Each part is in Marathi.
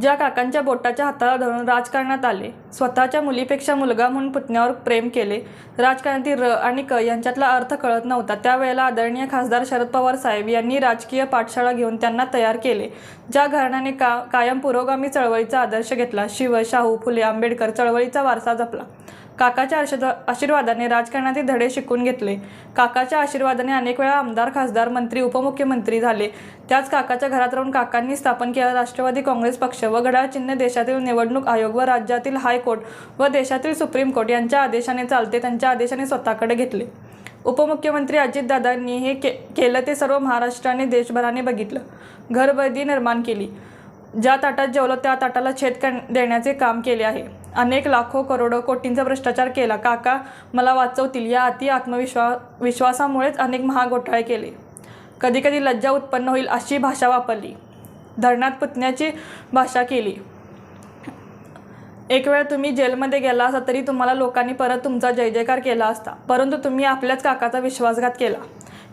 ज्या काकांच्या बोटाच्या हाताला धरून राजकारणात आले. स्वतःच्या मुलीपेक्षा मुलगा म्हणून पुतण्यावर प्रेम केले. राजकारणातील र आणि क यांच्यातला अर्थ कळत नव्हता. त्यावेळेला आदरणीय खासदार शरद पवार साहेब यांनी राजकीय पाठशाळा घेऊन त्यांना तयार केले. ज्या घराण्याने का कायम पुरोगामी चळवळीचा आदर्श घेतला. शिव शाहू फुले आंबेडकर चळवळीचा वारसा जपला. काकाच्या आशीर्वा आशीर्वादाने राजकारणातील धडे शिकून घेतले. काकाच्या आशीर्वादाने अनेक वेळा आमदार खासदार मंत्री उपमुख्यमंत्री झाले. त्याच काकाच्या घरात राहून काकांनी स्थापन केला राष्ट्रवादी काँग्रेस पक्ष व घड्याळ चिन्ह देशातील निवडणूक आयोग व राज्यातील हायकोर्ट व देशातील सुप्रीम कोर्ट यांच्या आदेशाने चालते त्यांच्या आदेशाने स्वतःकडे घेतले. उपमुख्यमंत्री अजितदादांनी हे के केलं ते सर्व महाराष्ट्राने देशभराने बघितलं. घरबंदी निर्माण केली. ज्या ताटात जेवलं त्या ताटाला छेद देण्याचे काम केले आहे. अनेक लाखो करोडो कोटींचा भ्रष्टाचार केला. काका मला वाचवतील. या अति आत्मविश्वा विश्वासामुळेच अनेक महाघोटाळे केले. कधीकधी लज्जा उत्पन्न होईल अशी भाषा वापरली. धरणात पुतण्याची भाषा केली. एक वेळ तुम्ही जेलमध्ये गेला असता तरी तुम्हाला लोकांनी परत तुमचा जय जयकार केला असता. परंतु तुम्ही आपल्याच काकाचा विश्वासघात केला.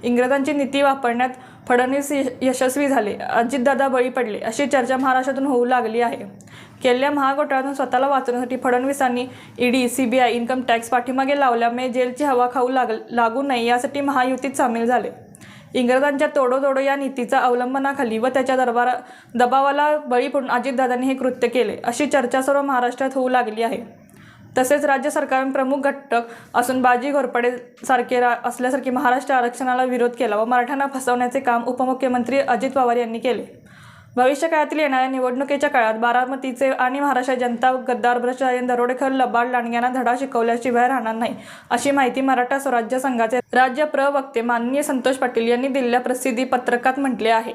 इंग्रजांची नीती वापरण्यात फडणवीस यश- यशस्वी झाले अजितदादा बळी पडले अशी चर्चा महाराष्ट्रातून होऊ लागली आहे. केलेल्या महाघोटाळ्यातून स्वतःला वाचवण्यासाठी फडणवीसांनी ईडी सीबीआय इन्कम टॅक्स पाठीमागे लावल्यामुळे जेलची हवा खाऊ लाग लागू नये यासाठी महायुतीत सामील झाले. इंग्रजांच्या तोडो तोडो या नीतीचा अवलंबनाखाली व त्याच्या दरबारा दबावाला बळी पडून अजितदादांनी हे कृत्य केले अशी चर्चा सर्व महाराष्ट्रात होऊ लागली आहे. तसेच राज्य सरकारने प्रमुख घटक असून बाजी घोरपडे सारखे रा असल्यासारखे महाराष्ट्र आरक्षणाला विरोध केला व मराठ्यांना फसवण्याचे काम उपमुख्यमंत्री अजित पवार यांनी केले. भविष्य काळातील येणाऱ्या निवडणुकीच्या काळात बारामतीचे आणि महाराष्ट्र जनता गद्दार भ्रष्टाचार दरोडेखोर लबाड लांडग्यांना धडा शिकवल्याशिवाय राहणार नाही अशी माहिती मराठा स्वराज्य संघाचे राज्य प्रवक्ते माननीय संतोष पाटील यांनी दिलेल्या प्रसिद्धी पत्रकात म्हटले आहे.